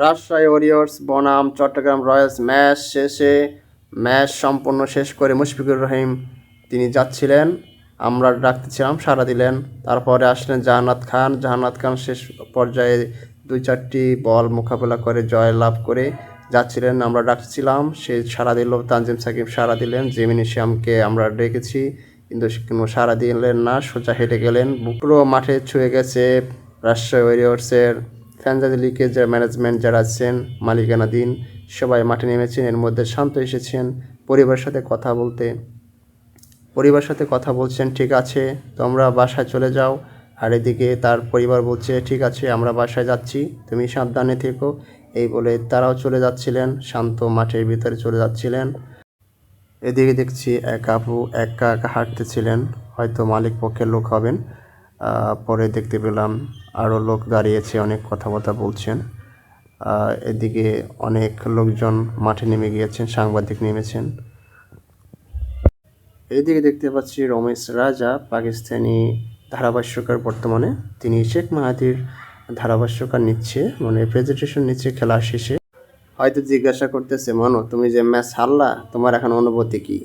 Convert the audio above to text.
Rajshahi warriors বনাম, Chattogram royals match শেষে, match সম্পূর্ণ শেষ করে মুশফিকুর রহিম তিনি যাচ্ছিলেন। আমরা ডাকতেছিলাম সারা দিলেন। তারপরে আসলেন জাহানাত খান। জাহানাত খান শেষ পর্যায়ে দুই চারটি বল মোকাবেলা করে, জয় লাভ করে যাচ্ছিলেন। আমরা ডাকছিলাম সে সাড়া দিল, তানজিম সাকিব সারা দিলেন, জেমিনি শ্যামকে আমরা ডেকেছি, কিন্তু কোনো সারা দিলেন না, সোজা হেঁটে গেলেন। পুরো মাঠে ছুঁয়ে গেছে রাজশাহী ওয়ারিয়র্সের ফ্যান্টাসি লিগের যে ম্যানেজমেন্ট যারা আছেন, মালিকানাধীন, সবাই মাঠে নেমেছেন, এর মধ্যে শান্ত এসেছেন, পরিবারের সাথে কথা বলতে। পরিবারের সাথে কথা বলছেন, ঠিক আছে, তোমরা বাসায় চলে যাও। আর এদিকে তার পরিবার বলছে, ঠিক আছে, আমরা বাসায় যাচ্ছি, তুমি সাবধানে থেকো। এই বলে তারাও চলে যাচ্ছিলেন, শান্ত মাঠের ভিতরে চলে যাচ্ছিলেন। এদিকে দেখছি এক আপু একা একা হাঁটতেছিলেন, হয়তো মালিক পক্ষের লোক হবেন। পরে দেখতে পেলাম আরও লোক দাঁড়িয়েছে, অনেক কথাবার্তা বলছেন। এদিকে অনেক লোকজন মাঠে নেমে গিয়েছেন, সাংবাদিক নেমেছেন। এদিকে দেখতে পাচ্ছি রমেশ রাজা, পাকিস্তানি ধারাভাষ্যকার বর্তমানে। তিনি শেখ মাহাদির ধারাভাষ্যকার নিচ্ছে মানে প্রেজেন্টেশন নিচ্ছে খেলা শেষে। হয়তো জিজ্ঞাসা করতেছে, মনো, তুমি যে ম্যাচ হারলা, তোমার এখন অনুভূতি কি?